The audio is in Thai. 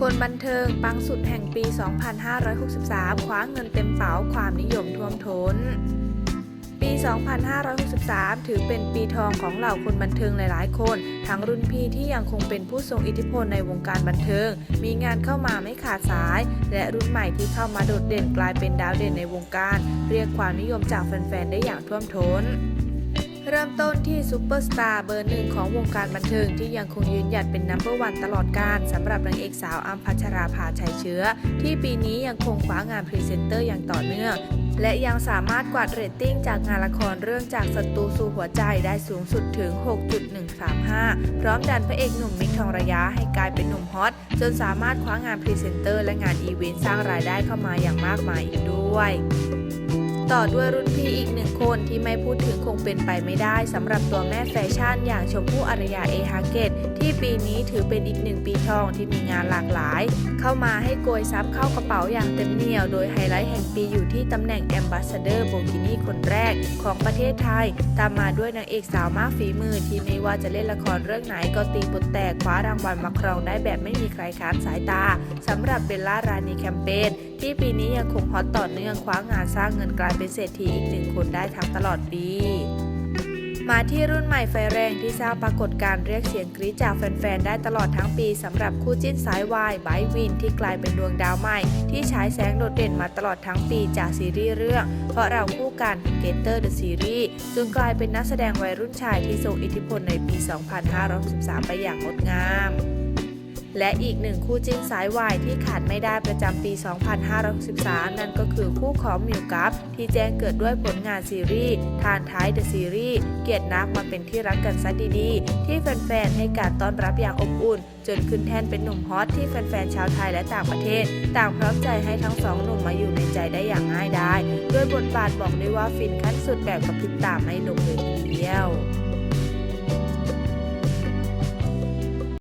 คนบันเทิงปังสุดแห่งปี 2563 คว้าเงินเต็มเป๋าความนิยมท่วมท้น ปี 2563 ถือเป็นปีทองของเหล่าคนบันเทิงหลายๆ คน ทั้งรุ่นพี่ที่ยังคงเป็นผู้ทรงอิทธิพลในวงการบันเทิง มีงานเข้ามาไม่ขาดสาย และรุ่นใหม่ที่เข้ามาโดดเด่นกลายเป็นดาวเด่นในวงการ เรียกความนิยมจากแฟน ๆ ได้อย่างท่วมท้น เริ่มต้นที่ซูเปอร์สตาร์เบอร์หนึ่งของวงการบันเทิงที่ยังคงยืนหยัดเป็นนัมเบอร์วันตลอดการสำหรับนางเอกสาวอัมพัชราภาชัยเชื้อ ที่ปีนี้ยังคงคว้างานพรีเซนเตอร์อย่างต่อเนื่อง และยังสามารถกวาดเรตติ้งจากงานละครเรื่องจากศัตรูสู่หัวใจได้สูงสุดถึง 6.135 พร้อมดันพระเอกหนุ่มมิกทองระยะให้กลายเป็นหนุ่มฮอต จนสามารถคว้างานพรีเซนเตอร์และงานอีเวนต์สร้างรายได้เข้ามาอย่างมากมายอีกด้วย ต่อด้วยรุ่นพี่อีกหนึ่งคนที่ไม่พูดถึงคงเป็นไปไม่ได้สำหรับตัวแม่แฟชั่นอย่างชมพู่อารยาเอฮาเกตที่ปีนี้ถือเป็นอีกหนึ่งปีทองที่มีงานหลากหลาย เข้ามาให้โกยซับเข้ากระเป๋าอย่างเต็มเหนี่ยว โดยไฮไลท์แห่งปีอยู่ที่ตำแหน่งแอมบ s สเดอร์โบกินี่คนแรกของประเทศไทย ตามมาด้วยนางเอกสาวมากฝีมือที่ไม่ว่าจะเล่นละครเรื่องไหนก็ตีบทแตกคว้ารางวัลมาครองได้แบบไม่มีใครค้านสายตาสำหรับเบลล่ารานีแคมเปญที่ปีนี้ยังคงฮอตต่อเนื่องคว้างานสร้างเงินกลายเป็นเศรษฐีอีกหนึ่งคนได้ทั้งตลอดปี มาที่รุ่นใหม่ไฟแรงที่สร้างปรากฏการเรียกเสียงกรี๊ดจากแฟนๆ ได้ตลอดทั้งปีสำหรับคู่จิ้นสายวายไบร์วินที่กลายเป็นดวงดาวใหม่ ที่ฉายแสงโดดเด่นมาตลอดทั้งปีจากซีรีส์เรื่อง เพราะเราคู่กันเกเตอร์เดอะซีรีส์จนกลายเป็นนักแสดงวัยรุ่นชายที่ทรงอิทธิพลในปี 2563 ไปอย่างงดงาม และอีกหนึ่งคู่จิ้นสายวายที่ขาดไม่ได้ประจำปี 2563 นั่นก็คือคู่ของมิวกัฟที่แจ้งเกิดด้วยผลงานซีรีส์ทานท้ายเดอะซีรีส์เกียรตินักมาเป็นที่รักกันซะดีๆ ที่แฟนๆ ให้การต้อนรับอย่างอบอุ่น จนขึ้นแท่นเป็นหนุ่มฮอตที่แฟนๆ ชาวไทยและต่างประเทศ ต่างพร้อมใจให้ทั้งสองหนุ่มมาอยู่ในใจได้อย่างง่ายดายด้วยบทบาทบอกได้ว่าฟินขั้นสุดแบบกับพริบตาไม่ลงเลยที